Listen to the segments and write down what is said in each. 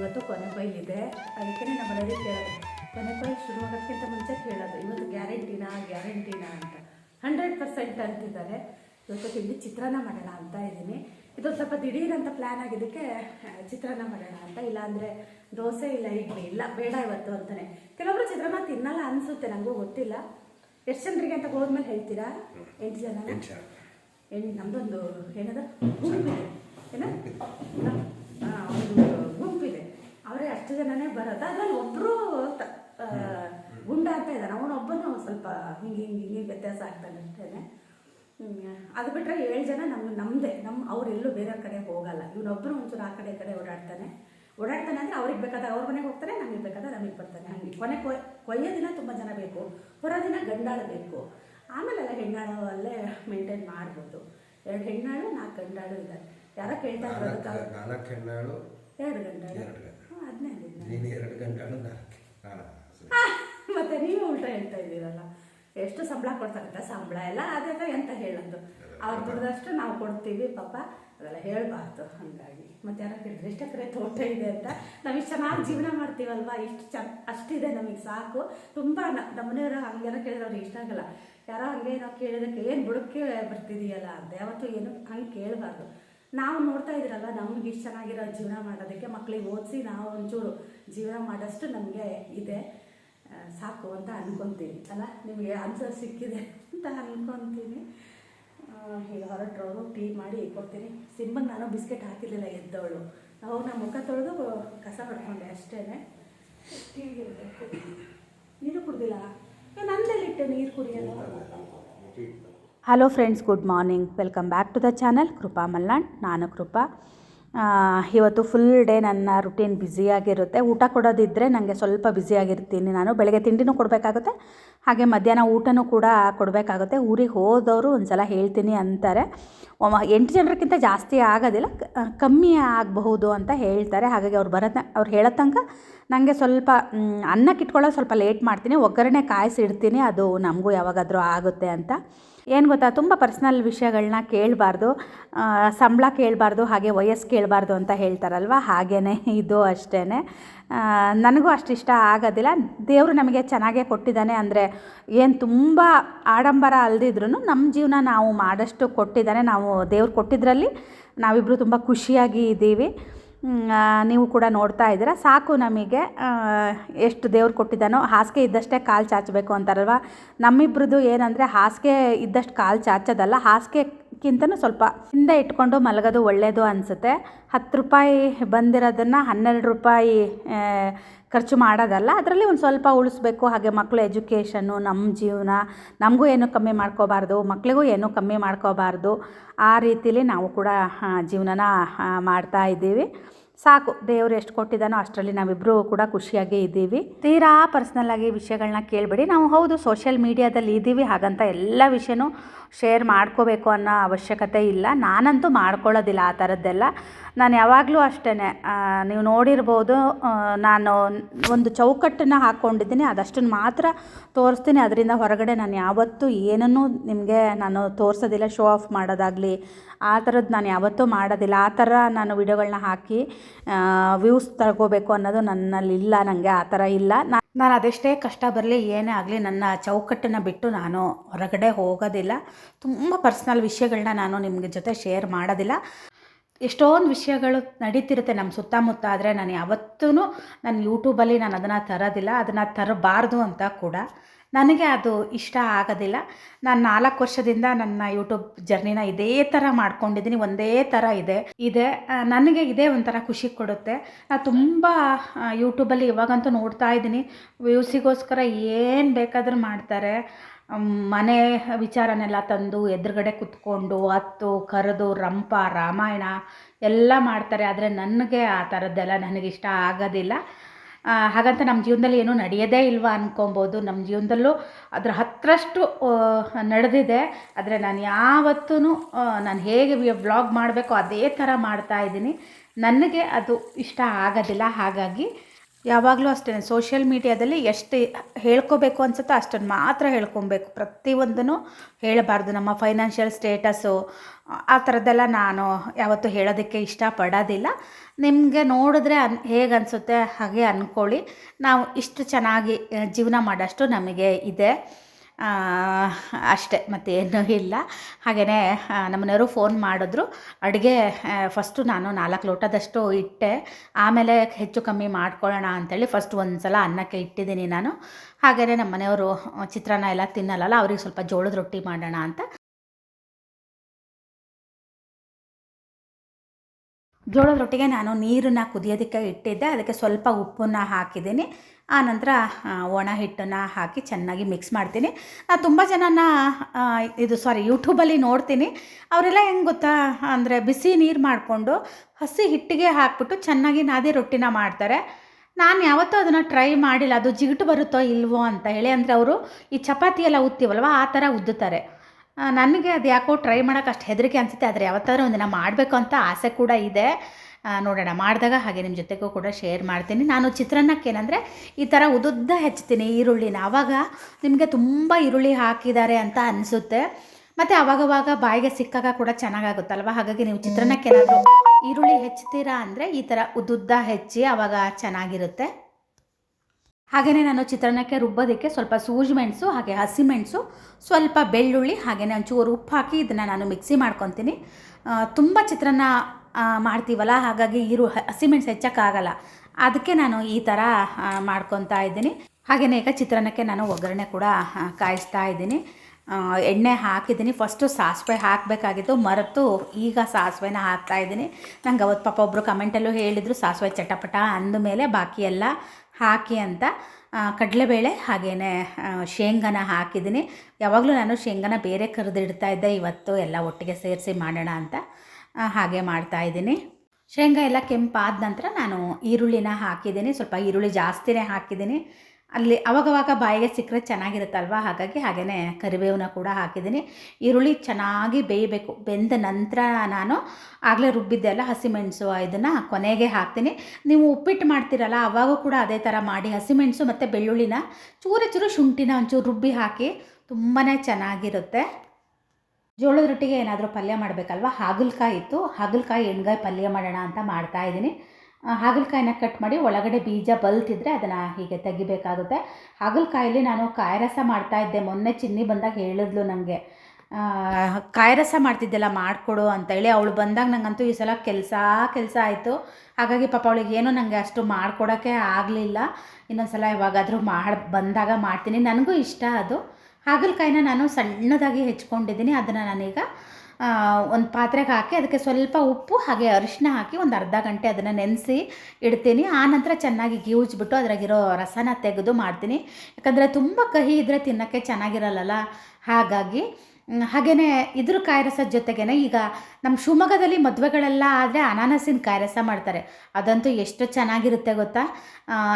ಇವತ್ತು ಕೊನೆ ಬೈಲಿದೆ. ಅದಕ್ಕೆ ನಮ್ಮ ಮನೆಯಲ್ಲಿ ಕೇಳೋದು ಕೊನೆ ಬೈಲ್ ಶುರು ಆಗೋದಕ್ಕಿಂತ ಮುಂಚೆ ಕೇಳೋದು. ಇವತ್ತು ಗ್ಯಾರಂಟಿನಾ ಗ್ಯಾರಂಟಿನಾ ಅಂತ. ಹಂಡ್ರೆಡ್ ಪರ್ಸೆಂಟ್ ಅಂತಿದ್ದಾರೆ. ಇವತ್ತು ತಿಂಡಿ ಚಿತ್ರಾನ್ನ ಮಾಡೋಣ ಅಂತ ಇದ್ದೀನಿ. ಇದು ಸ್ವಲ್ಪ ದಿಢೀರ್ ಅಂತ ಪ್ಲ್ಯಾನ್ ಆಗಿದ್ದಕ್ಕೆ ಚಿತ್ರಾನ್ನ ಮಾಡೋಣ ಅಂತ. ಇಲ್ಲಾಂದರೆ ದೋಸೆ ಇಲ್ಲ ಇಡ್ಲಿ ಇಲ್ಲ ಬೇಡ ಇವತ್ತು ಅಂತಲೇ ಕೆಲವೊಬ್ರು ಚಿತ್ರಾನ್ನ ತಿನ್ನಲ್ಲ ಅನಿಸುತ್ತೆ ನನಗೂ ಗೊತ್ತಿಲ್ಲ. ಎಷ್ಟು ಜನರಿಗೆ ಅಂತ ಹೋದ್ಮೇಲೆ ಹೇಳ್ತೀರಾ? ಎಂಟು ಜನ? ಎಂಟು ನಮ್ಮದೊಂದು ಏನದ? ಏನೋ? ಒಂದು ಅಷ್ಟು ಜನನೇ ಬರೋದು. ಅದ್ರಲ್ಲಿ ಒಬ್ಬರು ಗುಂಡಾಗ್ತಾ ಅಂತ ಇದ್ದಾನೆ. ಅವನೊಬ್ಬನು ಸ್ವಲ್ಪ ಹಿಂಗೆ ಹಿಂಗೆ ಹಿಂಗೆ ವ್ಯತ್ಯಾಸ ಆಗ್ತಾನೆ ಅಷ್ಟೇ ಅದು ಬಿಟ್ಟರೆ ಏಳು ಜನ ನಮ್ಮ ನಮ್ಮದೇ ನಮ್ಮ ಅವರೆಲ್ಲೂ ಬೇರೆ ಕಡೆ ಹೋಗಲ್ಲ. ಇವನೊಬ್ಬರು ಒಂಚೂರು ಆ ಕಡೆ ಈ ಕಡೆ ಓಡಾಡ್ತಾನೆ. ಓಡಾಡ್ತಾನೆ ಅಂದರೆ ಅವ್ರಿಗೆ ಬೇಕಾದಾಗ ಅವ್ರ ಮನೆಗೆ ಹೋಗ್ತಾನೆ ನಮಗೆ ಬೇಕಾದಾಗ ನಮಗೆ ಬರ್ತಾನೆ. ಹಂಗೆ ಕೊನೆ ಕೊಯ್ ಕೊಯ್ಯೋ ದಿನ ತುಂಬ ಜನ ಬೇಕು. ಹೊರ ದಿನ ಗಂಡಾಳು ಬೇಕು. ಆಮೇಲೆಲ್ಲ ಹೆಣ್ಣಾಳು ಅಲ್ಲೇ ಮೇಂಟೈನ್ ಮಾಡ್ಬೋದು. ಎರಡು ಹೆಣ್ಣಾಳು ನಾಲ್ಕು ಗಂಡಾಳು ಇದ್ದಾರೆ ಯಾರೋ ಕೇಳ್ತಾ ಇರೋದು ಎರಡು ಗಂಡಾಳು ಎರಡು ಗಂಡ. ಹಾಂ ಅದನ್ನೇ ಅಂದಿದ್ದು ನಾನು. ಎರಡು ಗಂಟೆ ನಾಲ್ಕು ನಾನು ಆ, ಮತ್ತೆ ನೀವು ಉಲ್ಟಾ ಹೇಳ್ತಾ ಇದ್ದೀರಲ್ಲ. ಎಷ್ಟು ಸಂಬಳ ಕೊಡ್ತಾರಂತ ಸಂಬಳ ಎಲ್ಲ ಅದೆಲ್ಲ ಎಂತ ಹೇಳೋದು. ಅವ್ರು ದುಡ್ದಷ್ಟು ನಾವು ಕೊಡ್ತೀವಿ ಪಾಪ. ಅದೆಲ್ಲ ಹೇಳಬಾರ್ದು ಹಾಗಾಗಿ. ಮತ್ತೆ ಯಾರೋ ಕೇಳಿದ್ರೆ ಎಷ್ಟು ಎಕರೆ ತೋಟ ಇದೆ ಅಂತ. ನಾವು ಇಷ್ಟು ಚೆನ್ನಾಗಿ ಜೀವನ ಮಾಡ್ತೀವಲ್ವಾ? ಇಷ್ಟು ಚ ಅಷ್ಟಿದೆ ನಮಗೆ ಸಾಕು. ತುಂಬ ನಮ್ಮನೆಯವರು ಹಂಗೆಲ್ಲ ಕೇಳಿದ್ರೆ ಅವ್ರಿಗೆ ಇಷ್ಟ ಆಗಲ್ಲ. ಯಾರೋ ಹಂಗೆ ನಾವು ಕೇಳಿದಕ್ಕೆ ಏನು ಬುಡಕ್ಕೆ ಬರ್ತಿದೀಯಲ್ಲ ಅಂತ. ಯಾವತ್ತೂ ಏನು ಹಂಗೆ ಕೇಳಬಾರ್ದು. ನಾವು ನೋಡ್ತಾ ಇದ್ದೀರಲ್ಲ ನಮ್ಗೆ ಇಷ್ಟು ಚೆನ್ನಾಗಿರೋ ಜೀವನ ಮಾಡೋದಕ್ಕೆ ಮಕ್ಕಳಿಗೆ ಓದಿಸಿ ನಾವು ಒಂಚೂರು ಜೀವನ ಮಾಡೋಷ್ಟು ನಮಗೆ ಇದೆ. ಸಾಕು ಅಂತ ಅನ್ಕೊತೀನಿ. ಅಲ್ಲ, ನಿಮಗೆ ಆನ್ಸರ್ ಸಿಕ್ಕಿದೆ ಅಂತ ಅನ್ಕೊತೀನಿ. ಈಗ ಹೊರಟ್ರವರು ಟೀ ಮಾಡಿ ಕೊಡ್ತೀನಿ. ಸಿಂಬಂಗೆ ನಾನು ಬಿಸ್ಕೆಟ್ ಹಾಕಿರಲಿಲ್ಲ ಎದ್ದವಳು. ಅವಾಗ ನಮ್ಮ ಮುಖ ತೊಳೆದು ಕಸ ಹೊಡ್ಕೊಂಡೆ ಅಷ್ಟೇ ನೀರು ಕುಡ್ದಿಲ್ಲ? ನಂದಲ್ಲಿಟ್ಟೆ ನೀರು ಕುಡಿಯೋದು hello friends good morning welcome back to the channel Krupa Malnad ನಾನು ಕೃಪಾ ಇವತ್ತು ಫುಲ್ ಡೇ ನನ್ನ ರುಟೀನ್ ಬ್ಯುಸಿಯಾಗಿರುತ್ತೆ ಊಟ ಕೊಡೋದಿದ್ದರೆ ನನಗೆ ಸ್ವಲ್ಪ ಬ್ಯುಸಿಯಾಗಿರ್ತೀನಿ ನಾನು. ಬೆಳಗ್ಗೆ ತಿಂಡಿನೂ ಕೊಡಬೇಕಾಗುತ್ತೆ. ಹಾಗೆ ಮಧ್ಯಾಹ್ನ ಊಟನೂ ಕೂಡ ಕೊಡಬೇಕಾಗುತ್ತೆ. ಊರಿಗೆ ಹೋದವರು ಒಂದು ಸಲ ಹೇಳ್ತೀನಿ ಅಂತಾರೆ. ಎಂಟು ಜನರಿಗಿಂತ ಜಾಸ್ತಿ ಆಗೋದಿಲ್ಲ. ಕಮ್ಮಿ ಆಗಬಹುದು ಅಂತ ಹೇಳ್ತಾರೆ. ಹಾಗಾಗಿ ಅವ್ರು ಬರೋ ಅವ್ರು ಹೇಳೋ ತನಕ ನನಗೆ ಸ್ವಲ್ಪ ಅನ್ನಕ್ಕೆ ಇಟ್ಕೊಳ್ಳೋ ಸ್ವಲ್ಪ ಲೇಟ್ ಮಾಡ್ತೀನಿ. ಒಗ್ಗರಣೆ ಕಾಯಿಸಿಡ್ತೀನಿ. ಅದು ನಮಗೂ ಯಾವಾಗಾದರೂ ಆಗುತ್ತೆ ಅಂತ. ಏನು ಗೊತ್ತಾ, ತುಂಬ ಪರ್ಸ್ನಲ್ ವಿಷಯಗಳನ್ನ ಕೇಳಬಾರ್ದು ಸಂಬಳ ಕೇಳಬಾರ್ದು, ಹಾಗೆ ವಯಸ್ಸು ಕೇಳಬಾರ್ದು ಅಂತ ಹೇಳ್ತಾರಲ್ವ? ಹಾಗೇ ಇದು ಅಷ್ಟೇ ನನಗೂ ಅಷ್ಟು ಇಷ್ಟ ಆಗೋದಿಲ್ಲ. ದೇವರು ನಮಗೆ ಚೆನ್ನಾಗೇ ಕೊಟ್ಟಿದ್ದಾನೆ ಅಂದರೆ ಏನು ತುಂಬ ಆಡಂಬರ ಅಲ್ದಿದ್ರೂ ನಮ್ಮ ಜೀವನ ನಾವು ಮಾಡಷ್ಟು ಕೊಟ್ಟಿದ್ದಾನೆ. ನಾವು ದೇವ್ರು ಕೊಟ್ಟಿದ್ರಲ್ಲಿ ನಾವಿಬ್ಬರು ತುಂಬ ಖುಷಿಯಾಗಿ ಇದ್ದೀವಿ. ನೀವು ಕೂಡ ನೋಡ್ತಾ ಇದ್ದೀರಾ. ಸಾಕು ನಮಗೆ. ಎಷ್ಟು ದೇವ್ರು ಕೊಟ್ಟಿದ್ದಾನೋ ಹಾಸಿಗೆ ಇದ್ದಷ್ಟೇ ಕಾಲು ಚಾಚಬೇಕು ಅಂತಾರಲ್ವ? ನಮ್ಮಿಬ್ರದ್ದು ಏನಂದರೆ ಹಾಸಿಗೆ ಇದ್ದಷ್ಟು ಕಾಲು ಚಾಚೋದಲ್ಲ. ಹಾಸಿಗೆ ಕಿಂತನೂ ಸ್ವಲ್ಪ ಹಿಂದೆ ಇಟ್ಕೊಂಡು ಮಲಗೋದು ಒಳ್ಳೆಯದು ಅನಿಸುತ್ತೆ. ಹತ್ತು ರೂಪಾಯಿ ಬಂದಿರೋದನ್ನು ಹನ್ನೆರಡು ರೂಪಾಯಿ ಖರ್ಚು ಮಾಡೋದಲ್ಲ, ಅದರಲ್ಲಿ ಒಂದು ಸ್ವಲ್ಪ ಉಳಿಸ್ಬೇಕು. ಹಾಗೆ ಮಕ್ಕಳು ಎಜುಕೇಷನ್ನು, ನಮ್ಮ ಜೀವನ, ನಮಗೂ ಏನು ಕಮ್ಮಿ ಮಾಡ್ಕೋಬಾರ್ದು ಮಕ್ಕಳಿಗೂ ಏನು ಕಮ್ಮಿ ಮಾಡ್ಕೋಬಾರ್ದು. ಆ ರೀತಿಲಿ ನಾವು ಕೂಡ ಜೀವನನ ಮಾಡ್ತಾ ಇದ್ದೀವಿ. ಸಾಕು, ದೇವರು ಎಷ್ಟು ಕೊಟ್ಟಿದ್ದಾನೋ ಅಷ್ಟರಲ್ಲಿ ನಾವಿಬ್ಬರು ಕೂಡ ಖುಷಿಯಾಗಿ ಇದ್ದೀವಿ. ತೀರಾ ಪರ್ಸ್ನಲ್ ಆಗಿ ವಿಷಯಗಳನ್ನ ಕೇಳಬೇಡಿ. ನಾವು ಹೌದು ಸೋಷಿಯಲ್ ಮೀಡಿಯಾದಲ್ಲಿ ಇದ್ದೀವಿ, ಹಾಗಂತ ಎಲ್ಲ ವಿಷಯನೂ ಶೇರ್ ಮಾಡ್ಕೋಬೇಕು ಅನ್ನೋ ಅವಶ್ಯಕತೆ ಇಲ್ಲ. ನಾನಂತೂ ಮಾಡ್ಕೊಳ್ಳೋದಿಲ್ಲ ಆ ಥರದ್ದೆಲ್ಲ. ನಾನು ಯಾವಾಗಲೂ ಅಷ್ಟೇ ನೀವು ನೋಡಿರ್ಬೋದು ನಾನು ಒಂದು ಚೌಕಟ್ಟನ್ನು ಹಾಕ್ಕೊಂಡಿದ್ದೀನಿ ಅದಷ್ಟನ್ನು ಮಾತ್ರ ತೋರಿಸ್ತೀನಿ. ಅದರಿಂದ ಹೊರಗಡೆ ನಾನು ಯಾವತ್ತೂ ಏನನ್ನೂ ನಿಮಗೆ ನಾನು ತೋರಿಸೋದಿಲ್ಲ. ಶೋ ಆಫ್ ಮಾಡೋದಾಗಲಿ ಆ ಥರದ್ದು ನಾನು ಯಾವತ್ತೂ ಮಾಡೋದಿಲ್ಲ. ಆ ಥರ ನಾನು ವಿಡಿಯೋಗಳನ್ನ ಹಾಕಿ ವ್ಯೂಸ್ ತಗೋಬೇಕು ಅನ್ನೋದು ನನ್ನಲ್ಲಿ ಇಲ್ಲ ನನಗೆ ಆ ಥರ ಇಲ್ಲ. ನಾನು ಅದೆಷ್ಟೇ ಕಷ್ಟ ಬರಲಿ, ಏನೇ ಆಗಲಿ, ನನ್ನ ಚೌಕಟ್ಟನ್ನು ಬಿಟ್ಟು ನಾನು ಹೊರಗಡೆ ಹೋಗೋದಿಲ್ಲ. ತುಂಬ ಪರ್ಸ್ನಲ್ ವಿಷಯಗಳನ್ನ ನಾನು ನಿಮಗೆ ಜೊತೆ ಶೇರ್ ಮಾಡೋದಿಲ್ಲ. ಎಷ್ಟೊಂದು ವಿಷಯಗಳು ನಡೀತಿರುತ್ತೆ ನಮ್ಮ ಸುತ್ತಮುತ್ತ, ಆದರೆ ನಾನು ಯಾವತ್ತೂ ನಾನು ಯೂಟ್ಯೂಬಲ್ಲಿ ನಾನು ಅದನ್ನು ತರೋದಿಲ್ಲ, ಅದನ್ನು ತರಬಾರ್ದು ಅಂತ ಕೂಡ ನನಗೆ ಅದು ಇಷ್ಟ ಆಗೋದಿಲ್ಲ. ನಾನು ನಾಲ್ಕು ವರ್ಷದಿಂದ ನನ್ನ ಯೂಟ್ಯೂಬ್ ಜರ್ನಿನ ಇದೇ ಥರ ಮಾಡ್ಕೊಂಡಿದ್ದೀನಿ, ಒಂದೇ ಥರ ಇದೆ. ಇದೆ ನನಗೆ ಇದೇ ಒಂಥರ ಖುಷಿ ಕೊಡುತ್ತೆ. ನಾನು ತುಂಬ ಯೂಟ್ಯೂಬಲ್ಲಿ ಇವಾಗಂತೂ ನೋಡ್ತಾ ಇದ್ದೀನಿ. ವ್ಯೂಸಿಗೋಸ್ಕರ ಏನು ಬೇಕಾದರೂ ಮಾಡ್ತಾರೆ. ಮನೆ ವಿಚಾರನೆಲ್ಲ ತಂದು ಎದುರುಗಡೆ ಕುತ್ಕೊಂಡು ಹತ್ತು, ಕರೆದು, ರಂಪ, ರಾಮಾಯಣ ಎಲ್ಲ ಮಾಡ್ತಾರೆ. ಆದರೆ ನನಗೆ ಆ ಥರದ್ದೆಲ್ಲ ನನಗಿಷ್ಟ ಆಗೋದಿಲ್ಲ. ಹಾಗಂತ ನಮ್ಮ ಜೀವನದಲ್ಲಿ ಏನೂ ನಡೆಯೋದೇ ಇಲ್ವಾ ಅಂದ್ಕೊಬೋದು ನಮ್ಮ ಜೀವನದಲ್ಲೂ ಅದರ ಹತ್ತರಷ್ಟು ನಡೆದಿದೆ. ಆದರೆ ನಾನು ಯಾವತ್ತೂ ನಾನು ಹೇಗೆ ವ್ಲಾಗ್ ಮಾಡಬೇಕೋ ಅದೇ ಥರ ಮಾಡ್ತಾ ಇದ್ದೀನಿ. ನನಗೆ ಅದು ಇಷ್ಟ ಆಗೋದಿಲ್ಲ. ಹಾಗಾಗಿ ಯಾವಾಗಲೂ ಅಷ್ಟೇ ಸೋಷಿಯಲ್ ಮೀಡಿಯಾದಲ್ಲಿ ಎಷ್ಟು ಹೇಳ್ಕೋಬೇಕು ಅನ್ಸುತ್ತೋ ಅಷ್ಟನ್ನು ಮಾತ್ರ ಹೇಳ್ಕೊಬೇಕು. ಪ್ರತಿಯೊಂದನ್ನು ಹೇಳಬಾರ್ದು. ನಮ್ಮ ಫೈನಾನ್ಷಿಯಲ್ ಸ್ಟೇಟಸ್ಸು ಆ ಥರದ್ದೆಲ್ಲ ನಾನು ಯಾವತ್ತೂ ಹೇಳೋದಕ್ಕೆ ಇಷ್ಟಪಡೋದಿಲ್ಲ. ನಿಮಗೆ ನೋಡಿದ್ರೆ ಅನ್, ಹೇಗೆ ಅನಿಸುತ್ತೆ ಹಾಗೆ ಅಂದ್ಕೊಳ್ಳಿ ನಾವು ಇಷ್ಟು ಚೆನ್ನಾಗಿ ಜೀವನ ಮಾಡೋಷ್ಟು ನಮಗೆ ಇದೆ. ಅಷ್ಟೇ ಮತ್ತೇನೂ ಇಲ್ಲ. ಹಾಗೆಯೇ ನಮ್ಮನೆಯವರು ಫೋನ್ ಮಾಡಿದ್ರು. ಅಡುಗೆ ಫಸ್ಟು ನಾನು ನಾಲ್ಕು ಲೋಟದಷ್ಟು ಇಟ್ಟೆ. ಆಮೇಲೆ ಹೆಚ್ಚು ಕಮ್ಮಿ ಮಾಡ್ಕೊಳ್ಳೋಣ ಅಂತೇಳಿ ಫಸ್ಟ್ ಒಂದು ಸಲ ಅನ್ನಕ್ಕೆ ಇಟ್ಟಿದ್ದೀನಿ ನಾನು. ಹಾಗೆಯೇ ನಮ್ಮ ಮನೆಯವರು ಚಿತ್ರಾನ್ನ ಎಲ್ಲ ತಿನ್ನಲ್ಲಲ್ಲ, ಅವ್ರಿಗೆ ಸ್ವಲ್ಪ ಜೋಳದ ರೊಟ್ಟಿ ಮಾಡೋಣ ಅಂತ. ಜೋಳದ ರೊಟ್ಟಿಗೆ ನಾನು ನೀರನ್ನು ಕುದಿಯೋದಕ್ಕೆ ಇಟ್ಟಿದ್ದೆ. ಅದಕ್ಕೆ ಸ್ವಲ್ಪ ಉಪ್ಪನ್ನು ಹಾಕಿದ್ದೀನಿ. ಆನಂತರ ನಂತರ ಒಣ ಹಿಟ್ಟನ್ನು ಹಾಕಿ ಚೆನ್ನಾಗಿ ಮಿಕ್ಸ್ ಮಾಡ್ತೀನಿ. ನಾನು ತುಂಬ ಜನನ ಇದು ಸಾರಿ ಯೂಟ್ಯೂಬಲ್ಲಿ ನೋಡ್ತೀನಿ. ಅವರೆಲ್ಲ ಹೆಂಗೆ ಗೊತ್ತಾ, ಅಂದರೆ ಬಿಸಿ ನೀರು ಮಾಡಿಕೊಂಡು ಹಸಿ ಹಿಟ್ಟಿಗೆ ಹಾಕ್ಬಿಟ್ಟು ಚೆನ್ನಾಗಿ ನಾದಿ ರೊಟ್ಟಿನ ಮಾಡ್ತಾರೆ. ನಾನು ಯಾವತ್ತೂ ಅದನ್ನು ಟ್ರೈ ಮಾಡಿಲ್ಲ. ಅದು ಜಿಗಟು ಬರುತ್ತೋ ಇಲ್ವೋ ಅಂತ ಹೇಳಿ, ಅಂದರೆ ಅವರು ಈ ಚಪಾತಿ ಎಲ್ಲ ಉತ್ತೀವಲ್ವ, ಆ ಥರ ಉದ್ದುತ್ತಾರೆ. ನನಗೆ ಅದು ಯಾಕೋ ಟ್ರೈ ಮಾಡೋಕೆ ಅಷ್ಟು ಹೆದರಿಕೆ ಅನಿಸುತ್ತೆ. ಆದರೆ ಯಾವತ್ತಾದ್ರೂ ಒಂದಿನ ಮಾಡಬೇಕು ಅಂತ ಆಸೆ ಕೂಡ ಇದೆ. ನೋಡೋಣ. ಮಾಡಿದಾಗ ಹಾಗೆ ನಿಮ್ಮ ಜೊತೆಗೂ ಕೂಡ ಶೇರ್ ಮಾಡ್ತೀನಿ. ನಾನು ಚಿತ್ರಾನ್ನಕ್ಕೆ ಏನಂದರೆ ಈ ಥರ ಉದುದ್ದ ಹೆಚ್ಚುತ್ತೀನಿ ಈರುಳ್ಳಿನ. ಆವಾಗ ನಿಮಗೆ ತುಂಬ ಈರುಳ್ಳಿ ಹಾಕಿದ್ದಾರೆ ಅಂತ ಅನಿಸುತ್ತೆ. ಮತ್ತು ಅವಾಗವಾಗ ಬಾಯಿಗೆ ಸಿಕ್ಕಾಗ ಕೂಡ ಚೆನ್ನಾಗಾಗುತ್ತಲ್ವ? ಹಾಗಾಗಿ ನೀವು ಚಿತ್ರಾನ್ನಕ್ಕೇನಾದರೂ ಈರುಳ್ಳಿ ಹೆಚ್ಚುತ್ತೀರಾ ಅಂದರೆ ಈ ಥರ ಉದ್ದುದ್ದ ಹೆಚ್ಚಿ ಆವಾಗ ಚೆನ್ನಾಗಿರುತ್ತೆ. ಹಾಗೆಯೇ ನಾನು ಚಿತ್ರಾನ್ನಕ್ಕೆ ರುಬ್ಬೋದಕ್ಕೆ ಸ್ವಲ್ಪ ಸೂಜಿ ಮೆಣಸು, ಹಾಗೆ ಹಸಿಮೆಣಸು ಸ್ವಲ್ಪ ಬೆಳ್ಳುಳ್ಳಿ ಹಾಗೆಯೇ ಒಂಚೂರು ಉಪ್ಪು ಹಾಕಿ ಇದನ್ನು ನಾನು ಮಿಕ್ಸಿ ಮಾಡ್ಕೊತೀನಿ. ತುಂಬ ಚಿತ್ರಾನ್ನ ಮಾಡ್ತೀವಲ್ಲ, ಹಾಗಾಗಿ ಈರು ಹಸಿಮೆಣಸು ಹೆಚ್ಚಕ್ಕಾಗಲ್ಲ. ಅದಕ್ಕೆ ನಾನು ಈ ಥರ ಮಾಡ್ಕೊತಾ ಇದ್ದೀನಿ. ಹಾಗೆಯೇ ಈಗ ಚಿತ್ರಾನ್ನಕ್ಕೆ ನಾನು ಒಗ್ಗರಣೆ ಕೂಡ ಕಾಯಿಸ್ತಾ ಇದ್ದೀನಿ. ಎಣ್ಣೆ ಹಾಕಿದ್ದೀನಿ. ಫಸ್ಟು ಸಾಸಿವೆ ಹಾಕಬೇಕಾಗಿತ್ತು. ಮರೆತು ಈಗ ಸಾಸಿವೆನ ಹಾಕ್ತಾ ಇದ್ದೀನಿ. ನಂಗೆ ಅವತ್ತು ಪಾಪ ಒಬ್ಬರು ಕಮೆಂಟಲ್ಲೂ ಹೇಳಿದರು, ಸಾಸಿವೆ ಚಟಪಟ ಅಂದಮೇಲೆ ಬಾಕಿ ಎಲ್ಲ ಹಾಕಿ ಅಂತ. ಕಡಲೆಬೇಳೆ ಹಾಗೆಯೇ ಶೇಂಗಾನ ಹಾಕಿದ್ದೀನಿ. ಯಾವಾಗಲೂ ನಾನು ಶೇಂಗಾನ ಬೇರೆ ಕರೆದಿಡ್ತಾ ಇದ್ದೆ, ಇವತ್ತು ಎಲ್ಲ ಒಟ್ಟಿಗೆ ಸೇರಿಸಿ ಮಾಡೋಣ ಅಂತ. ಹಾಗೆ ಮಾಡ್ತಾ ಇದ್ದೀನಿ. ಶೇಂಗಾ ಎಲ್ಲ ಕೆಂಪಾದ ನಂತರ ನಾನು ಈರುಳ್ಳಿನ ಹಾಕಿದ್ದೀನಿ. ಸ್ವಲ್ಪ ಈರುಳ್ಳಿ ಜಾಸ್ತಿನೇ ಹಾಕಿದ್ದೀನಿ. ಅಲ್ಲಿ ಅವಾಗವಾಗ ಬಾಯಿಗೆ ಸಿಕ್ಕರೆ ಚೆನ್ನಾಗಿರುತ್ತಲ್ವ? ಹಾಗಾಗಿ ಹಾಗೆಯೇ ಕರಿಬೇವನ್ನ ಕೂಡ ಹಾಕಿದ್ದೀನಿ. ಈರುಳ್ಳಿ ಚೆನ್ನಾಗಿ ಬೇಯಬೇಕು. ಬೆಂದ ನಂತರ ನಾನು ಆಗಲೇ ರುಬ್ಬಿದ್ದೆ ಅಲ್ಲ, ಹಸಿಮೆಣಸು ಇದನ್ನು ಕೊನೆಗೆ ಹಾಕ್ತೀನಿ. ನೀವು ಉಪ್ಪಿಟ್ಟು ಮಾಡ್ತೀರಲ್ಲ, ಅವಾಗೂ ಕೂಡ ಅದೇ ಥರ ಮಾಡಿ. ಹಸಿಮೆಣಸು ಮತ್ತು ಬೆಳ್ಳುಳ್ಳಿನ ಚೂರು ಚೂರು ಶುಂಠಿನ ಒಂಚೂರು ರುಬ್ಬಿ ಹಾಕಿ ತುಂಬಾ ಚೆನ್ನಾಗಿರುತ್ತೆ. ಜೋಳದ ರೊಟ್ಟಿಗೆ ಏನಾದರೂ ಪಲ್ಯ ಮಾಡಬೇಕಲ್ವ? ಹಾಗಲಕಾಯಿ ಇತ್ತು. ಹಾಗಲಕಾಯಿ ಎಣ್ಗಾಯಿ ಪಲ್ಯ ಮಾಡೋಣ ಅಂತ ಮಾಡ್ತಾ ಇದ್ದೀನಿ. ಹಾಗಲಕಾಯಿನ ಕಟ್ ಮಾಡಿ ಒಳಗಡೆ ಬೀಜ ಬಲ್ತಿದ್ರೆ ಅದನ್ನು ಹೀಗೆ ತೆಗಿಬೇಕಾಗುತ್ತೆ. ಹಾಗಲಕಾಯಲ್ಲಿ ನಾನು ಕಾಯರಸ ಮಾಡ್ತಾ ಇದ್ದೆ. ಮೊನ್ನೆ ಚಿನ್ನಿ ಬಂದಾಗ ಹೇಳಿದ್ಲು ನನಗೆ ಕಾಯರಸ ಮಾಡ್ತಿದ್ದೆಲ್ಲ ಮಾಡಿಕೊಡು ಅಂತೇಳಿ. ಅವಳು ಬಂದಾಗ ನಂಗಂತೂ ಈ ಸಲ ಕೆಲಸ ಕೆಲಸ ಆಯಿತು. ಹಾಗಾಗಿ ಪಾಪ ಅವಳಿಗೆ ಏನೂ ನನಗೆ ಅಷ್ಟು ಮಾಡಿಕೊಡೋಕ್ಕೆ ಆಗಲಿಲ್ಲ. ಇನ್ನೊಂದು ಸಲ ಯಾವಾಗಾದರೂ ಮಾಡಿ, ಬಂದಾಗ ಮಾಡ್ತೀನಿ. ನನಗೂ ಇಷ್ಟ ಅದು. ಹಾಗಲಕಾಯಿನ ನಾನು ಸಣ್ಣದಾಗಿ ಹೆಚ್ಕೊಂಡಿದ್ದೀನಿ. ಅದನ್ನು ನಾನೀಗ ಒಂದು ಪಾತ್ರೆಗೆ ಹಾಕಿ, ಅದಕ್ಕೆ ಸ್ವಲ್ಪ ಉಪ್ಪು, ಹಾಗೆ ಅರಿಶಿನ ಹಾಕಿ ಒಂದು ಅರ್ಧ ಗಂಟೆ ಅದನ್ನು ನೆನೆಸಿ ಇಡ್ತೀನಿ. ಆನಂತರ ಚೆನ್ನಾಗಿ ಗೀವ್ಜ್ಬಿಟ್ಟು ಅದ್ರಾಗಿರೋ ರಸನ ತೆಗೆದು ಮಾಡ್ತೀನಿ. ಯಾಕಂದರೆ ತುಂಬ ಕಹಿ ಇದ್ದರೆ ತಿನ್ನೋಕ್ಕೆ ಚೆನ್ನಾಗಿರಲ್ಲ ಹಾಗಾಗಿ ಹಾಗೇ ಇದ್ರ ಕಾಯಿ ರಸದ ಜೊತೆಗೇ ಈಗ ನಮ್ಮ ಶಿವಮೊಗ್ಗದಲ್ಲಿ ಮದುವೆಗಳೆಲ್ಲ ಆದರೆ ಅನಾನಸಿನ ಕಾಯಿ ರಸ ಮಾಡ್ತಾರೆ. ಅದಂತೂ ಎಷ್ಟು ಚೆನ್ನಾಗಿರುತ್ತೆ ಗೊತ್ತಾ?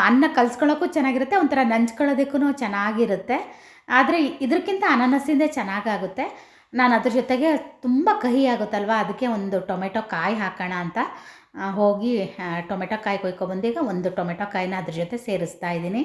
ಅನ್ನ ಕಲ್ಸ್ಕೊಳ್ಳೋಕ್ಕೂ ಚೆನ್ನಾಗಿರುತ್ತೆ, ಒಂಥರ ನಂಚ್ಕೊಳ್ಳೋದಕ್ಕೂ ಚೆನ್ನಾಗಿರುತ್ತೆ. ಆದರೆ ಇದಕ್ಕಿಂತ ಅನಾನಸಿಂದೇ ಚೆನ್ನಾಗಾಗುತ್ತೆ. ನಾನು ಅದ್ರ ಜೊತೆಗೆ ತುಂಬ ಕಹಿ ಆಗುತ್ತಲ್ವ? ಅದಕ್ಕೆ ಒಂದು ಟೊಮೆಟೊ ಕಾಯಿ ಹಾಕೋಣ ಅಂತ. ಹೋಗಿ ಟೊಮೆಟೊ ಕಾಯಿ ಕೊಯ್ಕೊಬಂದೀಗ ಒಂದು ಟೊಮೆಟೊ ಕಾಯಿನ ಅದ್ರ ಜೊತೆ ಸೇರಿಸ್ತಾ ಇದ್ದೀನಿ.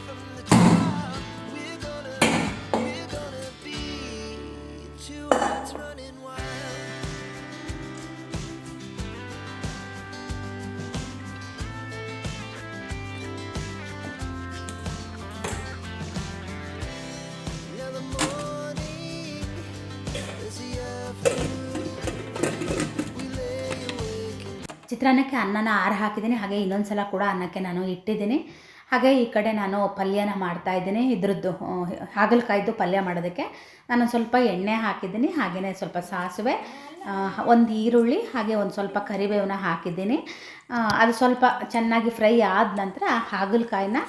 ಚಿತ್ರಾನ್ನಕ್ಕೆ ಅನ್ನನ ಆರು ಹಾಕಿದ್ದೀನಿ. ಹಾಗೆ ಇನ್ನೊಂದು ಸಲ ಕೂಡ ಅನ್ನಕ್ಕೆ ನಾನು ಇಟ್ಟಿದ್ದೀನಿ. ಹಾಗೆ ಈ ಕಡೆ ನಾನು ಪಲ್ಯನ ಮಾಡ್ತಾ ಇದ್ದೀನಿ. ಇದ್ರದ್ದು ಹಾಗಲಕಾಯ್ದು ಪಲ್ಯ ಮಾಡೋದಕ್ಕೆ. ನಾನು ಸ್ವಲ್ಪ ಎಣ್ಣೆ ಹಾಕಿದ್ದೀನಿ. ಹಾಗೆಯೇ ಸ್ವಲ್ಪ ಸಾಸಿವೆ ಒಂದು ಈರುಳ್ಳಿ, ಹಾಗೆ ಒಂದು ಸ್ವಲ್ಪ ಕರಿಬೇವನ್ನ ಹಾಕಿದ್ದೀನಿ. ಅದು ಸ್ವಲ್ಪ ಚೆನ್ನಾಗಿ ಫ್ರೈ ಆದ ನಂತರ ಹಾಗಲಕಾಯಿನ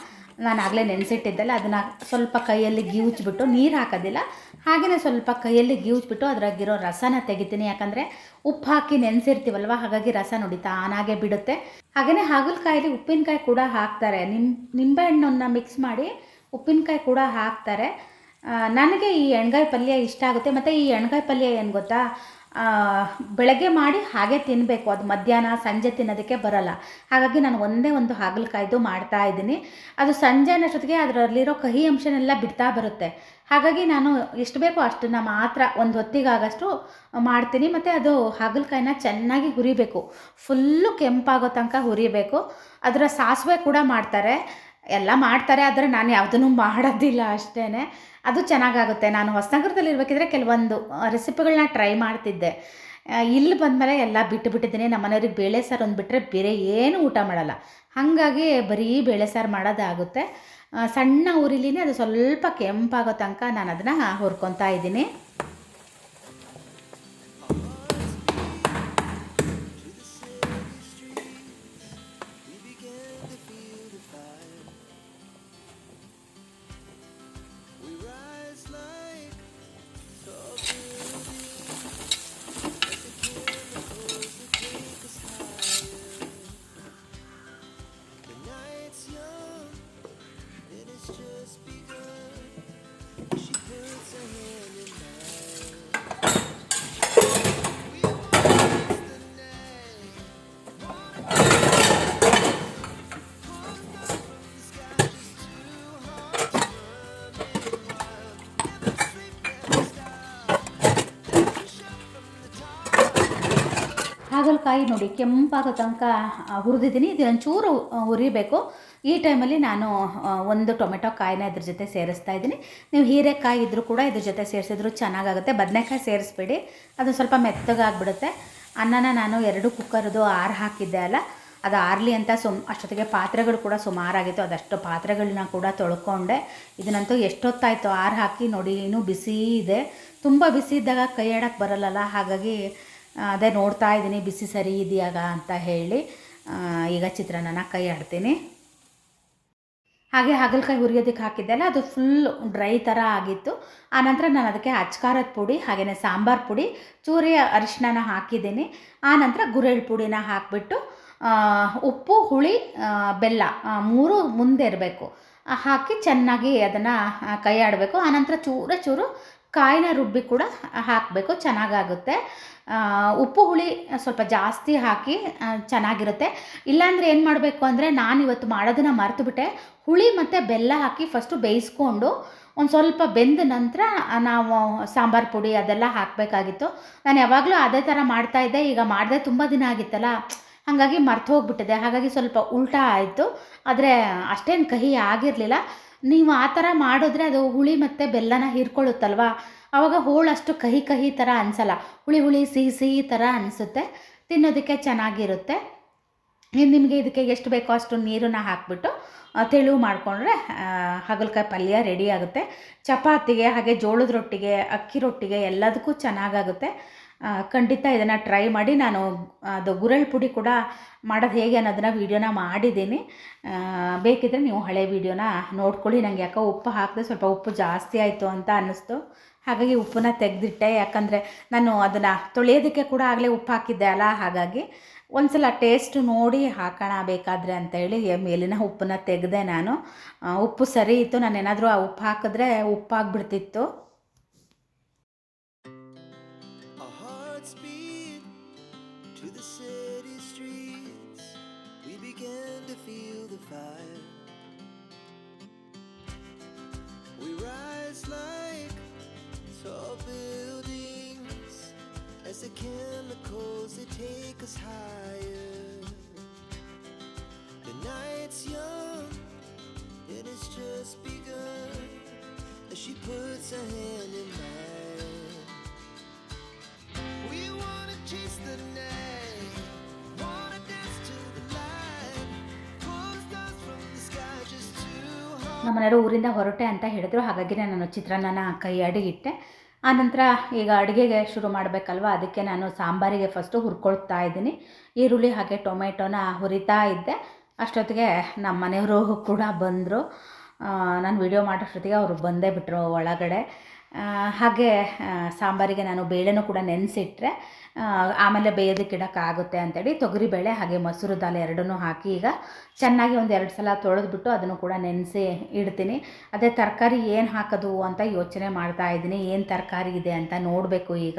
ನಾನು ಆಗಲೇ ನೆನೆಸಿಟ್ಟಿದ್ದೆಲ್ಲ ಅದನ್ನು ಸ್ವಲ್ಪ ಕೈಯಲ್ಲಿ ಗೀವ್ಚ್ಬಿಟ್ಟು ನೀರು ಹಾಕೋದಿಲ್ಲ. ಹಾಗೆಯೇ ಸ್ವಲ್ಪ ಕೈಯಲ್ಲಿ ಗೀವ್ಚ್ಬಿಟ್ಟು ಅದ್ರಾಗಿರೋ ರಸನ ತೆಗಿತೀನಿ. ಯಾಕಂದರೆ ಉಪ್ಪು ಹಾಕಿ ನೆನೆಸಿರ್ತೀವಲ್ವ? ಹಾಗಾಗಿ ರಸ ನುಡಿತಾ ತಾನಾಗೆ ಬಿಡುತ್ತೆ. ಹಾಗೆಯೇ ಹಾಗಲಕಾಯಲ್ಲಿ ಉಪ್ಪಿನಕಾಯಿ ಕೂಡ ಹಾಕ್ತಾರೆ. ನಿಮ್, ನಿಂಬೆಹಣ್ಣನ್ನು ಮಿಕ್ಸ್ ಮಾಡಿ ಉಪ್ಪಿನಕಾಯಿ ಕೂಡ ಹಾಕ್ತಾರೆ. ನನಗೆ ಈ ಎಣ್ಗಾಯಿ ಪಲ್ಯ ಇಷ್ಟ ಆಗುತ್ತೆ. ಮತ್ತು ಈ ಎಣ್ಗಾಯಿ ಪಲ್ಯ ಏನು ಗೊತ್ತಾ? ಬೆಳಗ್ಗೆ ಮಾಡಿ ಹಾಗೆ ತಿನ್ನಬೇಕು ಅದು ಮಧ್ಯಾಹ್ನ, ಸಂಜೆ ತಿನ್ನೋದಕ್ಕೆ ಬರಲ್ಲ. ಹಾಗಾಗಿ ನಾನು ಒಂದೇ ಒಂದು ಹಾಗಲಕಾಯ್ದು ಮಾಡ್ತಾ ಇದ್ದೀನಿ. ಅದು ಸಂಜೆ ಅನ್ನೋಷ್ಟೊತ್ತಿಗೆ ಅದರಲ್ಲಿರೋ ಕಹಿ ಅಂಶನೆಲ್ಲ ಬಿಡ್ತಾ ಬರುತ್ತೆ. ಹಾಗಾಗಿ ನಾನು ಎಷ್ಟು ಬೇಕೋ ಅಷ್ಟನ್ನು ಮಾತ್ರ ಒಂದು ಹೊತ್ತಿಗಾಗಷ್ಟು ಮಾಡ್ತೀನಿ. ಮತ್ತು ಅದು ಹಾಗಲಕಾಯಿನ ಚೆನ್ನಾಗಿ ಹುರಿಬೇಕು. ಫುಲ್ಲು ಕೆಂಪಾಗೋ ತನಕ ಹುರಿಬೇಕು. ಅದರ ಸಾಸಿವೆ ಕೂಡ ಮಾಡ್ತಾರೆ. ಎಲ್ಲ ಮಾಡ್ತಾರೆ, ಆದರೆ ನಾನು ಯಾವುದನ್ನು ಮಾಡೋದಿಲ್ಲ ಅಷ್ಟೇ ಅದು ಚೆನ್ನಾಗಾಗುತ್ತೆ. ನಾನು ಹೊಸನಗರದಲ್ಲಿ ಇರಬೇಕಿದ್ರೆ ಕೆಲವೊಂದು ರೆಸಿಪಿಗಳನ್ನ ಟ್ರೈ ಮಾಡ್ತಿದ್ದೆ. ಇಲ್ಲಿ ಬಂದಮೇಲೆ ಎಲ್ಲ ಬಿಟ್ಟು ಬಿಟ್ಟಿದ್ದೀನಿ ನಮ್ಮ ಮನೆಯವ್ರಿಗೆ ಬೇಳೆ ಸಾರು ಒಂದು ಬೇರೆ ಏನು ಊಟ ಮಾಡಲ್ಲ. ಹಾಗಾಗಿ ಬರೀ ಬೇಳೆ ಸಾರು ಮಾಡೋದಾಗುತ್ತೆ. ಸಣ್ಣ ಉರಿಲಿನೇ ಅದು ಸ್ವಲ್ಪ ಕೆಂಪಾಗೋ ತನಕ ನಾನು ಅದನ್ನು ಹುರ್ಕೊತಾ ಇದ್ದೀನಿ. ಹಾಗಲಕಾಯಿ ನೋಡಿ ಕೆಂಪಾಗೋ ತನಕ ಹುರಿದಿದ್ದೀನಿ. ಇದು ಒಂಚೂರು ಆ, ಹುರಿಬೇಕು. ಈ ಟೈಮಲ್ಲಿ ನಾನು ಒಂದು ಟೊಮೆಟೊ ಕಾಯಿನ ಇದ್ರ ಜೊತೆ ಸೇರಿಸ್ತಾ ಇದ್ದೀನಿ. ನೀವು ಹೀರೆಕಾಯಿ ಇದ್ದರೂ ಕೂಡ ಇದ್ರ ಜೊತೆ ಸೇರಿಸಿದ್ರು ಚೆನ್ನಾಗಾಗುತ್ತೆ. ಬದನೆಕಾಯಿ ಸೇರಿಸ್ಬೇಡಿ. ಅದು ಸ್ವಲ್ಪ ಮೆತ್ತಗಾಗ್ಬಿಡುತ್ತೆ. ಅನ್ನನ ನಾನು ಎರಡು ಕುಕ್ಕರ್ದು ಆರು ಹಾಕಿದ್ದೆ ಅಲ್ಲ ಅದು ಆರಲಿ ಅಂತ ಸುಮ್ ಅಷ್ಟೊತ್ತಿಗೆ ಪಾತ್ರೆಗಳು ಕೂಡ ಸುಮಾರಾಗಿತ್ತು. ಅದಷ್ಟು ಪಾತ್ರೆಗಳನ್ನ ಕೂಡ ತೊಳ್ಕೊಂಡೆ. ಇದನ್ನಂತೂ ಎಷ್ಟೊತ್ತಾಯಿತು ಆರು ಹಾಕಿ ನೋಡಿ. ಇನ್ನೂ ಬಿಸಿ ಇದೆ. ತುಂಬ ಬಿಸಿ ಇದ್ದಾಗ ಕೈ ಆಡೋಕ್ಕೆ ಬರಲ್ಲಲ್ಲ? ಹಾಗಾಗಿ ಅದೇ ನೋಡ್ತಾ ಇದ್ದೀನಿ, ಬಿಸಿ ಸರಿ ಇದೆಯಾಗ ಅಂತ ಹೇಳಿ. ಈಗ ಚಿತ್ರಾನ್ನನ ಕೈ ಆಡ್ತೀನಿ. ಹಾಗೆ ಹಾಗಲಕಾಯಿ ಹುರಿಯೋದಕ್ಕೆ ಹಾಕಿದ್ದೆಲ್ಲ, ಅದು ಫುಲ್ ಡ್ರೈ ಥರ ಆಗಿತ್ತು. ಆನಂತರ ನಾನು ಅದಕ್ಕೆ ಅಚ್ಕಾರದ ಪುಡಿ ಹಾಗೆಯೇ ಸಾಂಬಾರು ಪುಡಿ, ಚೂರಿ ಅರಿಶಿನ ಹಾಕಿದ್ದೀನಿ. ಆನಂತರ ಗುರೆಳ್ ಪುಡಿನ ಹಾಕಿಬಿಟ್ಟು ಉಪ್ಪು, ಹುಳಿ ಬೆಲ್ಲ ಮೂರು ಮುಂದೆ ಇರಬೇಕು. ಹಾಕಿ ಚೆನ್ನಾಗಿ ಅದನ್ನು ಕೈ ಆಡಬೇಕು. ಆನಂತರ ಚೂರು ಚೂರು ಕಾಯಿನ ರುಬ್ಬಿ ಕೂಡ ಹಾಕಬೇಕು, ಚೆನ್ನಾಗಾಗುತ್ತೆ. ಉಪ್ಪು ಹುಳಿ ಸ್ವಲ್ಪ ಜಾಸ್ತಿ ಹಾಕಿ ಚೆನ್ನಾಗಿರುತ್ತೆ. ಇಲ್ಲಾಂದರೆ ಏನು ಮಾಡಬೇಕು ಅಂದರೆ ನಾನು ಇವತ್ತು ಮಾಡೋದನ್ನು ಮರೆತುಬಿಟ್ಟೆ. ಹುಳಿ ಮತ್ತು ಬೆಲ್ಲ ಹಾಕಿ ಫಸ್ಟು ಬೇಯಿಸ್ಕೊಂಡು ಒಂದು ಸ್ವಲ್ಪ ಬೆಂದ ನಂತರ ನಾವು ಸಾಂಬಾರು ಪುಡಿ ಅದೆಲ್ಲ ಹಾಕಬೇಕಾಗಿತ್ತು. ನಾನು ಯಾವಾಗಲೂ ಅದೇ ಥರ ಮಾಡ್ತಾಯಿದ್ದೆ ಈಗ ಮಾಡಿದೆ ತುಂಬ ದಿನ ಆಗಿತ್ತಲ್ಲ, ಹಾಗಾಗಿ ಮರ್ತು ಹೋಗ್ಬಿಟ್ಟಿದೆ. ಹಾಗಾಗಿ ಸ್ವಲ್ಪ ಉಲ್ಟಾ ಆಯಿತು. ಆದರೆ ಅಷ್ಟೇನು ಕಹಿ ಆಗಿರಲಿಲ್ಲ. ನೀವು ಆ ಥರ ಮಾಡಿದ್ರೆ ಅದು ಹುಳಿ ಮತ್ತು ಬೆಲ್ಲನ ಹೀರ್ಕೊಳ್ಳುತ್ತಲ್ವ? ಆವಾಗ ಹೋಳು ಅಷ್ಟು ಕಹಿ ಕಹಿ ಥರ ಅನಿಸಲ್ಲ. ಹುಳಿ ಹುಳಿ ಸಿಹಿ ಸಿಹಿ ಥರ ಅನಿಸುತ್ತೆ. ತಿನ್ನೋದಕ್ಕೆ ಚೆನ್ನಾಗಿರುತ್ತೆ. ನಿಮಗೆ ಇದಕ್ಕೆ ಎಷ್ಟು ಬೇಕೋ ಅಷ್ಟು ನೀರನ್ನು ಹಾಕಿಬಿಟ್ಟು ತೆಳು ಮಾಡಿಕೊಂಡ್ರೆ ಹಾಗಲಕಾಯಿ ಪಲ್ಯ ರೆಡಿ ಆಗುತ್ತೆ. ಚಪಾತಿಗೆ ಹಾಗೆ ಜೋಳದ ರೊಟ್ಟಿಗೆ, ಅಕ್ಕಿ ರೊಟ್ಟಿಗೆ ಎಲ್ಲದಕ್ಕೂ ಚೆನ್ನಾಗಾಗುತ್ತೆ. ಖಂಡಿತ ಇದನ್ನು ಟ್ರೈ ಮಾಡಿ ನಾನು ಅದು ಗುರಳ್ ಪುಡಿ ಕೂಡ ಮಾಡೋದು ಹೇಗೆ ಅನ್ನೋದನ್ನ ವೀಡಿಯೋನ ಮಾಡಿದ್ದೀನಿ. ಬೇಕಿದ್ದರೆ ನೀವು ಹಳೆ ವೀಡಿಯೋನ ನೋಡ್ಕೊಳ್ಳಿ. ನನಗೆ ಯಾಕೋ ಉಪ್ಪು ಹಾಕಿದೆ ಸ್ವಲ್ಪ ಉಪ್ಪು ಜಾಸ್ತಿ ಆಯಿತು ಅಂತ ಅನ್ನಿಸ್ತು. ಹಾಗಾಗಿ ಉಪ್ಪನ್ನ ತೆಗೆದಿಟ್ಟೆ. ಯಾಕಂದರೆ ನಾನು ಅದನ್ನು ತೊಳೆಯೋದಕ್ಕೆ ಕೂಡ ಆಗಲೇ ಉಪ್ಪು ಹಾಕಿದ್ದೆ ಅಲ್ಲ. ಹಾಗಾಗಿ ಒಂದ್ಸಲ ಟೇಸ್ಟ್ ನೋಡಿ ಹಾಕೋಣ ಬೇಕಾದರೆ ಅಂತೇಳಿ ಮೇಲಿನ ಉಪ್ಪನ್ನ ತೆಗೆದೆ ನಾನು. ಉಪ್ಪು ಸರಿ ಇತ್ತು. ನಾನು ಏನಾದರೂ ಆ ಉಪ್ಪು ಹಾಕಿದ್ರೆ ಉಪ್ಪಾಗ್ಬಿಡ್ತಿತ್ತು. Chemicals that take us higher. The night's young and it's just begun as she puts her hand in mine. We wanna chase the night, wanna dance to the light, Pulls the from the sky just too high. ನಮ್ಮ ಊರಿಂದ ಹೊರಟೆ ಅಂತ ಹೇಳಿದ್ರು ಹಾಗಾಗಿ ನಾನು ಚಿತ್ರಾನ್ನನ ಕೈ ಅಡಿಗಿಟ್ಟೆ ಆನಂತರ ಈಗ ಅಡುಗೆಗೆ ಶುರು ಮಾಡಬೇಕಲ್ವ? ಅದಕ್ಕೆ ನಾನು ಸಾಂಬಾರಿಗೆ ಫಸ್ಟು ಹುರ್ಕೊಳ್ತಾ ಇದ್ದೀನಿ. ಈರುಳ್ಳಿ ಹಾಗೆ ಟೊಮೆಟೊನ ಹುರಿತಾ ಇದ್ದೆ. ಅಷ್ಟೊತ್ತಿಗೆ ನಮ್ಮ ಮನೆಯವರು ಕೂಡ ಬಂದರು. ನಾನು ವಿಡಿಯೋ ಮಾಡೋಷ್ಟೊತ್ತಿಗೆ ಅವರು ಬಂದೇ ಬಿಟ್ಟರು ಒಳಗಡೆ. ಹಾಗೆ ಸಾಂಬಾರಿಗೆ ನಾನು ಬೇಳೆನೂ ಕೂಡ ನೆನೆಸಿಟ್ರೆ ಆಮೇಲೆ ಬೇಯೋದಕ್ಕೆ ಇಡೋಕ್ಕಾಗುತ್ತೆ ಅಂತೇಳಿ ತೊಗರಿಬೇಳೆ ಹಾಗೆ ಮೊಸರು ದಾಲ್ ಎರಡನ್ನೂ ಹಾಕಿ ಈಗ ಚೆನ್ನಾಗಿ ಒಂದು ಎರಡು ಸಲ ತೊಳೆದ್ಬಿಟ್ಟು ಅದನ್ನು ಕೂಡ ನೆನೆಸಿ ಇಡ್ತೀನಿ. ಅದೇ ತರಕಾರಿ ಏನು ಹಾಕೋದು ಅಂತ ಯೋಚನೆ ಮಾಡ್ತಾ ಇದ್ದೀನಿ. ಏನು ತರಕಾರಿ ಇದೆ ಅಂತ ನೋಡಬೇಕು ಈಗ.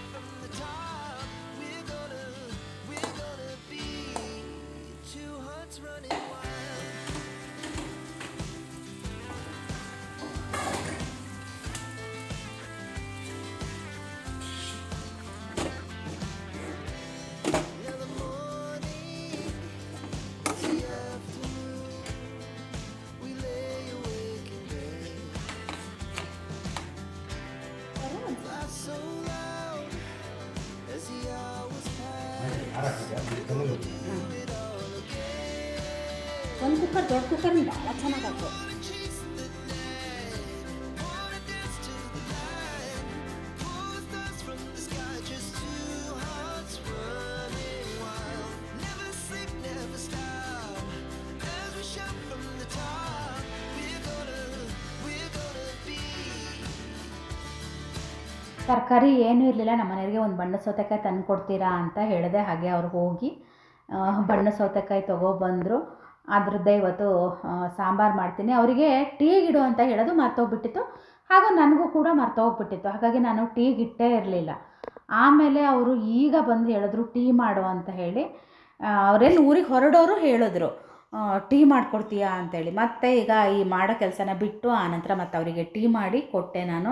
ತರಕಾರಿ ಏನೂ ಇರಲಿಲ್ಲ. ನಮ್ಮ ಮನೆಯವರಿಗೆ ಒಂದು ಬಣ್ಣ ಸೌತೆಕಾಯಿ ತಂದು ಕೊಡ್ತೀರಾ ಅಂತ ಹೇಳಿದೆ. ಹಾಗೆ ಅವ್ರು ಹೋಗಿ ಬಣ್ಣ ಸೌತೆಕಾಯಿ ತೊಗೊಬಂದರು. ಅದ್ರದ್ದೇ ಇವತ್ತು ಸಾಂಬಾರು ಮಾಡ್ತೀನಿ. ಅವರಿಗೆ ಟೀಗಿಡು ಅಂತ ಹೇಳೋದು ಮರ್ತೋಗ್ಬಿಟ್ಟಿತ್ತು. ಹಾಗೂ ನನಗೂ ಕೂಡ ಮರ್ತೋಗ್ಬಿಟ್ಟಿತ್ತು. ಹಾಗಾಗಿ ನಾನು ಟೀಗಿಟ್ಟೇ ಇರಲಿಲ್ಲ. ಆಮೇಲೆ ಅವರು ಈಗ ಬಂದು ಹೇಳಿದ್ರು, ಟೀ ಮಾಡು ಅಂತ ಹೇಳಿ ಅವರೇನು ಊರಿಗೆ ಹೊರಡೋರು ಹೇಳಿದ್ರು. ಟೀ ಮಾಡಿಕೊಡ್ತೀಯಾ? ಅಂತೇಳಿ ಮತ್ತೆ ಈಗ ಈ ಮಾಡೋ ಕೆಲಸನ ಬಿಟ್ಟು ಆನಂತರ ಮತ್ತೆ ಅವರಿಗೆ ಟೀ ಮಾಡಿ ಕೊಟ್ಟೆ ನಾನು.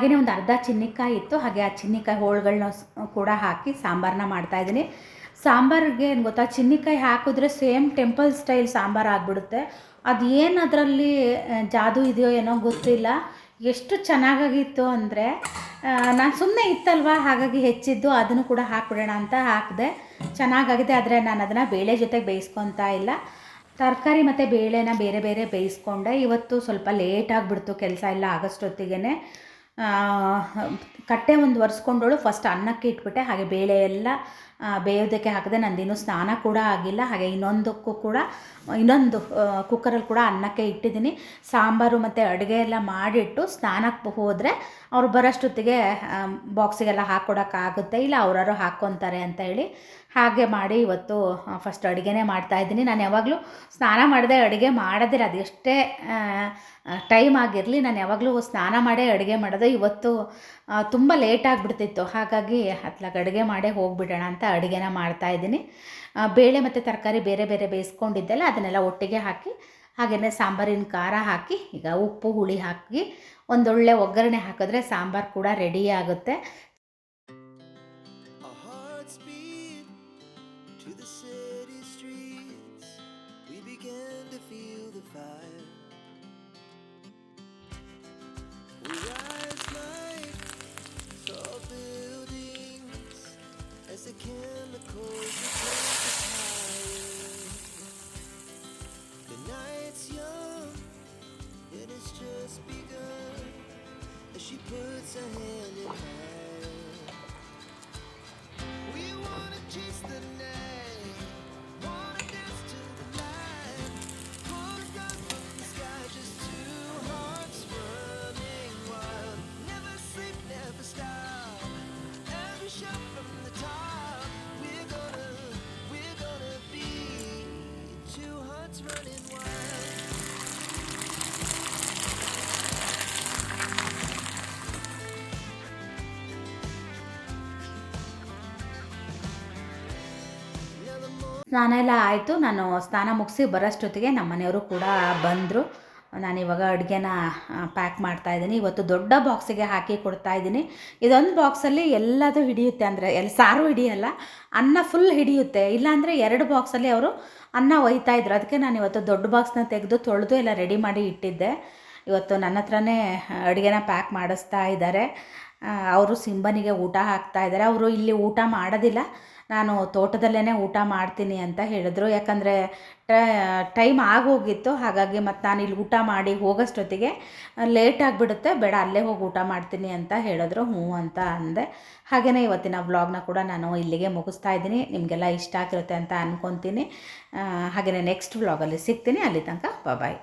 ಹಾಗೆಯೇ ಒಂದು ಅರ್ಧ ಚಿನ್ನಿಕಾಯಿ ಇತ್ತು. ಹಾಗೆ ಆ ಚಿನ್ನಿಕಾಯಿ ಹೋಳುಗಳನ್ನ ಕೂಡ ಹಾಕಿ ಸಾಂಬಾರನ್ನ ಮಾಡ್ತಾಯಿದ್ದೀನಿ ಸಾಂಬಾರಿಗೆ ಏನು ಗೊತ್ತಾ, ಚಿನ್ನಿಕಾಯಿ ಹಾಕಿದ್ರೆ ಸೇಮ್ ಟೆಂಪಲ್ ಸ್ಟೈಲ್ ಸಾಂಬಾರು ಆಗಿಬಿಡುತ್ತೆ. ಅದು ಏನು ಅದರಲ್ಲಿ ಜಾದು ಇದೆಯೋ ಏನೋ ಗೊತ್ತಿಲ್ಲ. ಎಷ್ಟು ಚೆನ್ನಾಗಾಗಿತ್ತು ಅಂದರೆ ನಾನು ಸುಮ್ಮನೆ ಇತ್ತಲ್ವ, ಹಾಗಾಗಿ ಹೆಚ್ಚಿದ್ದು, ಅದನ್ನು ಕೂಡ ಹಾಕ್ಬಿಡೋಣ ಅಂತ ಹಾಕಿದೆ. ಚೆನ್ನಾಗಾಗಿದೆ, ಆದರೆ ನಾನು ಅದನ್ನು ಬೇಳೆ ಜೊತೆಗೆ ಬೇಯಿಸ್ಕೊತಾ ಇಲ್ಲ. ತರಕಾರಿ ಮತ್ತು ಬೇಳೆನ ಬೇರೆ ಬೇರೆ ಬೇಯಿಸ್ಕೊಂಡೆ. ಇವತ್ತು ಸ್ವಲ್ಪ ಲೇಟ್ ಆಗಿಬಿಡ್ತು, ಕೆಲಸ ಎಲ್ಲ ಆಗಷ್ಟೊತ್ತಿಗೆ ಕಟ್ಟೆ ಒಂದು ಒರೆಸ್ಕೊಂಡೋಳು ಫಸ್ಟ್ ಅನ್ನಕ್ಕೆ ಇಟ್ಬಿಟ್ಟೆ, ಹಾಗೆ ಬೇಳೆ ಎಲ್ಲ ಬೇಯೋದಕ್ಕೆ ಹಾಕಿದೆ ನಂದಿನ್ನೂ ಸ್ನಾನ ಕೂಡ ಆಗಿಲ್ಲ. ಹಾಗೆ ಇನ್ನೊಂದಕ್ಕೂ ಕೂಡ, ಇನ್ನೊಂದು ಕುಕ್ಕರಲ್ಲಿ ಕೂಡ ಅನ್ನಕ್ಕೆ ಇಟ್ಟಿದ್ದೀನಿ. ಸಾಂಬಾರು ಮತ್ತು ಅಡುಗೆ ಎಲ್ಲ ಮಾಡಿಟ್ಟು ಸ್ನಾನಕ್ಕೆ ಹೋದರೆ ಅವ್ರು ಬರೋಷ್ಟೊತ್ತಿಗೆ ಬಾಕ್ಸಿಗೆಲ್ಲ ಹಾಕ್ಕೊಡೋಕ್ಕಾಗುತ್ತೆ ಇಲ್ಲ, ಅವರಾರು ಹಾಕ್ಕೊತಾರೆ ಅಂತ ಹೇಳಿ. ಹಾಗೆ ಮಾಡಿ ಇವತ್ತು ಫಸ್ಟ್ ಅಡುಗೆನೇ ಮಾಡ್ತಾಯಿದ್ದೀನಿ ನಾನು ಯಾವಾಗಲೂ ಸ್ನಾನ ಮಾಡದೆ ಅಡುಗೆ ಮಾಡೋದಿಲ್ಲ ಅದೆಷ್ಟೇ ಟೈಮ್ ಆಗಿರಲಿ, ನಾನು ಯಾವಾಗಲೂ ಸ್ನಾನ ಮಾಡೇ ಅಡುಗೆ ಮಾಡೋದು. ಇವತ್ತು ತುಂಬ ಲೇಟ್ ಆಗಿಬಿಡ್ತಿತ್ತು. ಹಾಗಾಗಿ ಅತ್ಲಾಗ ಅಡುಗೆ ಮಾಡೇ ಹೋಗಿಬಿಡೋಣ ಅಂತ ಅಡುಗೆನ ಮಾಡ್ತಾಯಿದ್ದೀನಿ ಬೇಳೆ ಮತ್ತು ತರಕಾರಿ ಬೇರೆ ಬೇರೆ ಬೇಯಿಸ್ಕೊಂಡಿದ್ದೆಲ್ಲ ಅದನ್ನೆಲ್ಲ ಒಟ್ಟಿಗೆ ಹಾಕಿ ಹಾಗೆಯೇ ಸಾಂಬಾರಿನ ಖಾರ ಹಾಕಿ, ಈಗ ಉಪ್ಪು, ಹುಳಿ ಹಾಕಿ, ಒಂದೊಳ್ಳೆ ಒಗ್ಗರಣೆ ಹಾಕಿದ್ರೆ ಸಾಂಬಾರು ಕೂಡ ರೆಡಿ ಆಗುತ್ತೆ. She puts her hand ಸ್ನಾನ ಎಲ್ಲ ಆಯಿತು. ನಾನು ಸ್ನಾನ ಮುಗಿಸಿ ಬರೋಷ್ಟೊತ್ತಿಗೆ ನಮ್ಮ ಮನೆಯವರು ಕೂಡ ಬಂದರು. ನಾನು ಇವಾಗ ಅಡುಗೆನ ಪ್ಯಾಕ್ ಮಾಡ್ತಾಯಿದ್ದೀನಿ ಇವತ್ತು ದೊಡ್ಡ ಬಾಕ್ಸಿಗೆ ಹಾಕಿ ಕೊಡ್ತಾಯಿದ್ದೀನಿ ಇದೊಂದು ಬಾಕ್ಸಲ್ಲಿ ಎಲ್ಲದೂ ಹಿಡಿಯುತ್ತೆ ಅಂದರೆ ಎಲ್ಲಿ ಸಾರು ಹಿಡಿಯಲ್ಲ, ಅನ್ನ ಫುಲ್ ಹಿಡಿಯುತ್ತೆ. ಇಲ್ಲಾಂದರೆ ಎರಡು ಬಾಕ್ಸಲ್ಲಿ ಅವರು ಅನ್ನ ಒಯ್ತಾ ಇದ್ರು. ಅದಕ್ಕೆ ನಾನು ಇವತ್ತು ದೊಡ್ಡ ಬಾಕ್ಸ್ನ ತೆಗೆದು ತೊಳೆದು ಎಲ್ಲ ರೆಡಿ ಮಾಡಿ ಇಟ್ಟಿದ್ದೆ. ಇವತ್ತು ನನ್ನ ಹತ್ರನೇ ಅಡುಗೆನ ಪ್ಯಾಕ್ ಮಾಡಿಸ್ತಾ ಇದ್ದಾರೆ. ಅವರು ಸಿಂಬನಿಗೆ ಊಟ ಹಾಕ್ತಾ ಇದ್ದಾರೆ. ಅವರು ಇಲ್ಲಿ ಊಟ ಮಾಡೋದಿಲ್ಲ. ನಾನು ತೋಟದಲ್ಲೇ ಊಟ ಮಾಡ್ತೀನಿ ಅಂತ ಹೇಳಿದ್ರು. ಯಾಕಂದರೆ ಟೈಮ್ ಆಗೋಗಿತ್ತು. ಹಾಗಾಗಿ ಮತ್ತು ನಾನು ಇಲ್ಲಿ ಊಟ ಮಾಡಿ ಹೋಗೋಷ್ಟೊತ್ತಿಗೆ ಲೇಟ್ ಆಗಿಬಿಡುತ್ತೆ. ಬೇಡ, ಅಲ್ಲೇ ಹೋಗಿ ಊಟ ಮಾಡ್ತೀನಿ ಅಂತ ಹೇಳಿದ್ರು. ಹ್ಞೂ ಅಂತ ಅಂದೆ. ಹಾಗೆಯೇ ಇವತ್ತಿನ ವ್ಲಾಗ್ನ ಕೂಡ ನಾನು ಇಲ್ಲಿಗೆ ಮುಗಿಸ್ತಾ ಇದ್ದೀನಿ. ನಿಮಗೆಲ್ಲ ಇಷ್ಟ ಆಗಿರುತ್ತೆ ಅಂತ ಅಂದ್ಕೊತೀನಿ ಹಾಗೆಯೇ ನೆಕ್ಸ್ಟ್ ವ್ಲಾಗಲ್ಲಿ ಸಿಗ್ತೀನಿ. ಅಲ್ಲಿ ತನಕ ಬಾಯ್